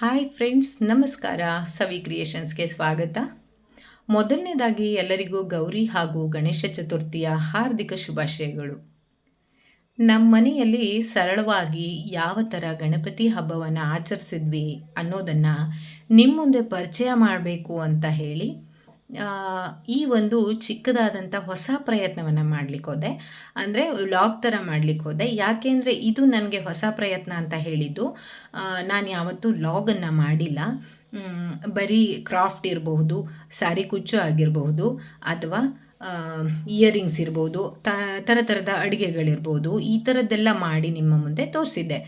Hi friends ನಮಸ್ಕಾರ. ಸವಿ ಕ್ರಿಯೇಷನ್ಸ್ಗೆ ಸ್ವಾಗತ. ಮೊದಲನೇದಾಗಿ ಎಲ್ಲರಿಗೂ ಗೌರಿ ಹಾಗೂ ಗಣೇಶ ಚತುರ್ಥಿಯ ಹಾರ್ದಿಕ ಶುಭಾಶಯಗಳು. ನಮ್ಮ ಮನೆಯಲ್ಲಿ ಸರಳವಾಗಿ ಯಾವ ಥರ ಗಣಪತಿ ಹಬ್ಬವನ್ನು ಆಚರಿಸಿದ್ವಿ ಅನ್ನೋದನ್ನು ನಿಮ್ಮ ಮುಂದೆ ಪರಿಚಯ ಮಾಡಬೇಕು ಅಂತ ಹೇಳಿ ಈ ಒಂದು ಚಿಕ್ಕದಾದಂಥ ಹೊಸ ಪ್ರಯತ್ನವನ್ನು ಮಾಡಲಿಕ್ಕೆ ಹೋದೆ. ಅಂದರೆ ವ್ಲಾಗ್ ಥರ ಮಾಡಲಿಕ್ಕೆ ಹೋದೆ. ಯಾಕೆಂದರೆ ಇದು ನನಗೆ ಹೊಸ ಪ್ರಯತ್ನ ಅಂತ ಹೇಳಿದ್ದು. ನಾನು ಯಾವತ್ತೂ ಲಾಗನ್ನು ಮಾಡಿಲ್ಲ. ಬರೀ ಕ್ರಾಫ್ಟ್ ಇರಬಹುದು ಸಾರಿ ಕುಚ್ಚು ಆಗಿರಬಹುದು, ಅಥವಾ ಇಯರಿಂಗ್ಸ್ ಇರ್ಬೋದು ಥರ ಥರದ ಅಡುಗೆಗಳಿರ್ಬೋದು ಈ ಥರದ್ದೆಲ್ಲ ಮಾಡಿ ನಿಮ್ಮ ಮುಂದೆ ತೋರಿಸಿದ್ದೆ.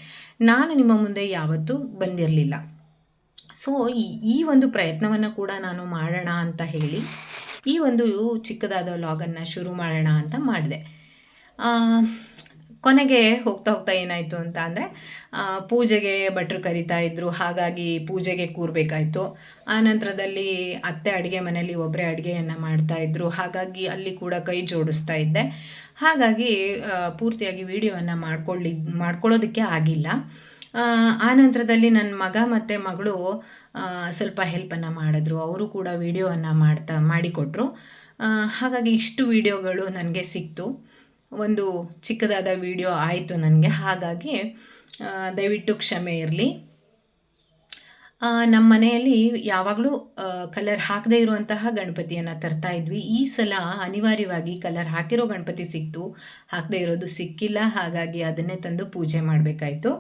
ನಾನು ನಿಮ್ಮ ಮುಂದೆ ಯಾವತ್ತೂ ಬಂದಿರಲಿಲ್ಲ. ಸೊ ಈ ಒಂದು ಪ್ರಯತ್ನವನ್ನು ಕೂಡ ನಾನು ಮಾಡೋಣ ಅಂತ ಹೇಳಿ ಈ ಒಂದು ಚಿಕ್ಕದಾದ ಲಾಗನ್ನು ಶುರು ಮಾಡೋಣ ಅಂತ ಮಾಡಿದೆ. ಕೊನೆಗೆ ಹೋಗ್ತಾ ಹೋಗ್ತಾ ಏನಾಯಿತು ಅಂತ ಅಂದರೆ ಪೂಜೆಗೆ ಭಟ್ರು ಕರಿತಾ ಇದ್ದರು ಹಾಗಾಗಿ ಪೂಜೆಗೆ ಕೂರಬೇಕಾಯಿತು. ಆನಂತರದಲ್ಲಿ ಅತ್ತೆ ಅಡುಗೆ ಮನೆಯಲ್ಲಿ ಒಬ್ಬರೇ ಅಡುಗೆಯನ್ನು ಮಾಡ್ತಾಯಿದ್ರು ಹಾಗಾಗಿ ಅಲ್ಲಿ ಕೂಡ ಕೈ ಜೋಡಿಸ್ತಾ ಇದ್ದೆ. ಹಾಗಾಗಿ ಪೂರ್ತಿಯಾಗಿ ವಿಡಿಯೋವನ್ನು ಮಾಡ್ಕೊಳ್ಳಿ ಮಾಡ್ಕೊಳ್ಳೋದಕ್ಕೆ ಆಗಿಲ್ಲ. ಆ, ಆನಂತರದಲ್ಲಿ ನನ್ನ ಮಗ ಮತ್ತು ಮಗಳು ಆ, ಸ್ವಲ್ಪ ಹೆಲ್ಪನ್ನು ಮಾಡಿದ್ರು. ಅವರು ಕೂಡ ವೀಡಿಯೋವನ್ನು ಮಾಡ್ತಾ ಮಾಡಿಕೊಟ್ರು. ಆ, ಹಾಗಾಗಿ ಇಷ್ಟು ವಿಡಿಯೋಗಳು ನನಗೆ ಸಿಕ್ತು. ಒಂದು ಚಿಕ್ಕದಾದ ವಿಡಿಯೋ ಆಯಿತು ನನಗೆ. ಹಾಗಾಗಿ ದಯವಿಟ್ಟು ಕ್ಷಮೆ ಇರಲಿ. ನಮ್ಮ ಮನೆಯಲ್ಲಿ ಯಾವಾಗಲೂ ಕಲರ್ ಹಾಕದೇ ಇರುವಂತಹ ಗಣಪತಿಯನ್ನು ತರ್ತಾ ಇದ್ವಿ. ಈ ಸಲ ಅನಿವಾರ್ಯವಾಗಿ ಕಲರ್ ಹಾಕಿರೋ ಗಣಪತಿ ಸಿಕ್ತು. ಹಾಕದೇ ಇರೋದು ಸಿಕ್ಕಿಲ್ಲ. ಹಾಗಾಗಿ ಅದನ್ನೇ ತಂದು ಪೂಜೆ ಮಾಡಬೇಕಾಯಿತು.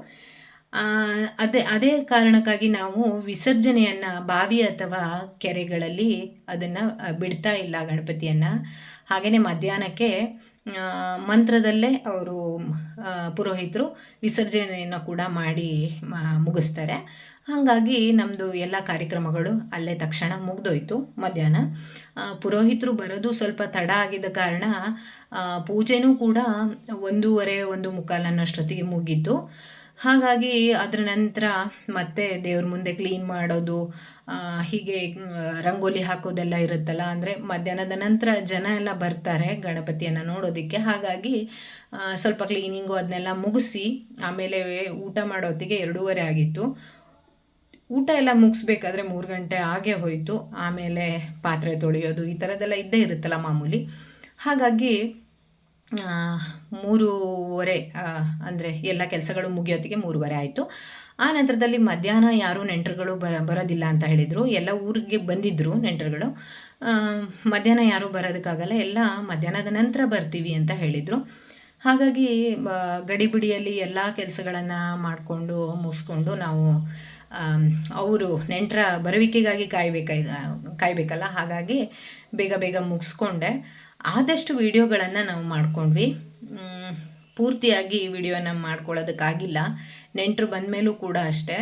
ಅದೇ ಅದೇ ಕಾರಣಕ್ಕಾಗಿ ನಾವು ವಿಸರ್ಜನೆಯನ್ನು ಬಾವಿ ಅಥವಾ ಕೆರೆಗಳಲ್ಲಿ ಅದನ್ನು ಬಿಡ್ತಾ ಇಲ್ಲ ಗಣಪತಿಯನ್ನು. ಹಾಗೆಯೇ ಮಧ್ಯಾಹ್ನಕ್ಕೆ ಮಂತ್ರದಲ್ಲೇ ಅವರು ಪುರೋಹಿತರು ವಿಸರ್ಜನೆಯನ್ನು ಕೂಡ ಮಾಡಿ ಮುಗಿಸ್ತಾರೆ. ಹಾಗಾಗಿ ನಮ್ಮದು ಎಲ್ಲ ಕಾರ್ಯಕ್ರಮಗಳು ಅಲ್ಲೇ ತಕ್ಷಣ ಮುಗ್ದೋಯ್ತು ಮಧ್ಯಾಹ್ನ. ಪುರೋಹಿತರು ಬರೋದು ಸ್ವಲ್ಪ ತಡ ಆಗಿದ್ದ ಕಾರಣ ಪೂಜೆನೂ ಕೂಡ ಒಂದೂವರೆ, ಒಂದು ಮುಕ್ಕಾಲನ್ನಷ್ಟೊತ್ತಿಗೆ ಮುಗೀತು. ಹಾಗಾಗಿ ಅದರ ನಂತರ ಮತ್ತೆ ದೇವ್ರ ಮುಂದೆ ಕ್ಲೀನ್ ಮಾಡೋದು ಹೀಗೆ ರಂಗೋಲಿ ಹಾಕೋದೆಲ್ಲ ಇರುತ್ತಲ್ಲ, ಅಂದರೆ ಮಧ್ಯಾಹ್ನದ ನಂತರ ಜನ ಎಲ್ಲ ಬರ್ತಾರೆ ಗಣಪತಿಯನ್ನು ನೋಡೋದಕ್ಕೆ. ಹಾಗಾಗಿ ಸ್ವಲ್ಪ ಕ್ಲೀನಿಂಗು ಅದನ್ನೆಲ್ಲ ಮುಗಿಸಿ, ಆಮೇಲೆ ಊಟ ಮಾಡೋತ್ತಿಗೆ ಎರಡೂವರೆ ಆಗಿತ್ತು. ಊಟ ಎಲ್ಲ ಮುಗಿಸ್ಬೇಕಾದ್ರೆ ಮೂರು ಗಂಟೆ ಆಗೇ ಹೋಯಿತು. ಆಮೇಲೆ ಪಾತ್ರೆ ತೊಳೆಯೋದು ಈ ಥರದ್ದೆಲ್ಲ ಇದ್ದೇ ಇರುತ್ತಲ್ಲ ಮಾಮೂಲಿ. ಹಾಗಾಗಿ ಮೂರುವರೆ ಅಂದರೆ ಎಲ್ಲ ಕೆಲಸಗಳು ಮುಗಿಯೋತ್ತಿಗೆ ಮೂರುವರೆ ಆಯಿತು. ಆ ನಂತರದಲ್ಲಿ ಮಧ್ಯಾಹ್ನ ಯಾರೂ ನೆಂಟರುಗಳು ಬರ, ಬರೋದಿಲ್ಲ ಅಂತ ಹೇಳಿದರು. ಎಲ್ಲ ಊರಿಗೆ ಬಂದಿದ್ದರು ನೆಂಟರುಗಳು. ಮಧ್ಯಾಹ್ನ ಯಾರೂ ಬರೋದಕ್ಕಾಗಲ್ಲ, ಎಲ್ಲ ಮಧ್ಯಾಹ್ನದ ನಂತರ ಬರ್ತೀವಿ ಅಂತ ಹೇಳಿದರು. ಹಾಗಾಗಿ ಗಡಿಬಿಡಿಯಲ್ಲಿ ಎಲ್ಲ ಕೆಲಸಗಳನ್ನು ಮಾಡಿಕೊಂಡು, ಮುಗಿಸ್ಕೊಂಡು ನಾವು ಅವರು ನೆಂಟರ ಬರುವಿಕೆಗಾಗಿ ಕಾಯಬೇಕಾಯ್, ಕಾಯಬೇಕಲ್ಲ. ಹಾಗಾಗಿ ಬೇಗ ಬೇಗ ಮುಗಿಸ್ಕೊಂಡೆ. ಆದಷ್ಟು ವಿಡಿಯೋಗಳನ್ನು ನಾವು ಮಾಡ್ಕೊಂಡ್ವಿ. ಪೂರ್ತಿಯಾಗಿ ಈ ವಿಡಿಯೋನ ಮಾಡ್ಕೊಳ್ಳೋದಕ್ಕಾಗಿಲ್ಲ. ನೆಂಟರು ಬಂದಮೇಲೂ ಕೂಡ ಅಷ್ಟೇ.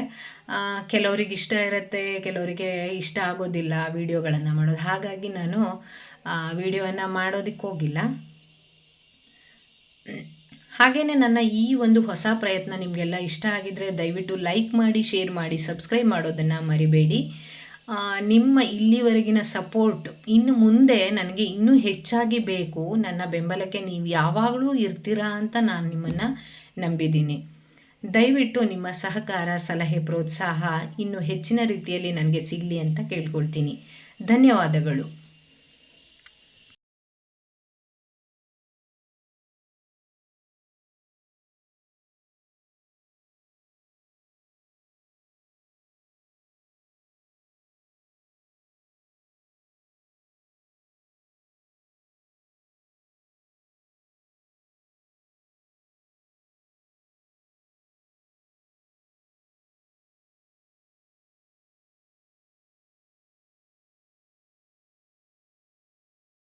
ಕೆಲವರಿಗೆ ಇಷ್ಟ ಇರುತ್ತೆ, ಕೆಲವರಿಗೆ ಇಷ್ಟ ಆಗೋದಿಲ್ಲ ವಿಡಿಯೋಗಳನ್ನು ಮಾಡೋದು. ಹಾಗಾಗಿ ನಾನು ವಿಡಿಯೋವನ್ನು ಮಾಡೋದಕ್ಕೆ ಹೋಗಿಲ್ಲ. ಹಾಗೆಯೇ ನನ್ನ ಈ ಒಂದು ಹೊಸ ಪ್ರಯತ್ನ ನಿಮಗೆಲ್ಲ ಇಷ್ಟ ಆಗಿದ್ದರೆ ದಯವಿಟ್ಟು ಲೈಕ್ ಮಾಡಿ, ಶೇರ್ ಮಾಡಿ, ಸಬ್ಸ್ಕ್ರೈಬ್ ಮಾಡೋದನ್ನು ಮರಿಬೇಡಿ. ನಿಮ್ಮ ಇಲ್ಲಿವರೆಗಿನ ಸಪೋರ್ಟ್ ಇನ್ನು ಮುಂದೆ ನನಗೆ ಇನ್ನೂ ಹೆಚ್ಚಾಗಿ ಬೇಕು. ನನ್ನ ಬೆಂಬಲಕ್ಕೆ ನೀವು ಯಾವಾಗಲೂ ಇರ್ತೀರಾ ಅಂತ ನಾನು ನಿಮ್ಮನ್ನು ನಂಬಿದ್ದೀನಿ. ದಯವಿಟ್ಟು ನಿಮ್ಮ ಸಹಕಾರ, ಸಲಹೆ, ಪ್ರೋತ್ಸಾಹ ಇನ್ನೂ ಹೆಚ್ಚಿನ ರೀತಿಯಲ್ಲಿ ನನಗೆ ಸಿಗಲಿ ಅಂತ ಕೇಳ್ಕೊಳ್ತೀನಿ. ಧನ್ಯವಾದಗಳು.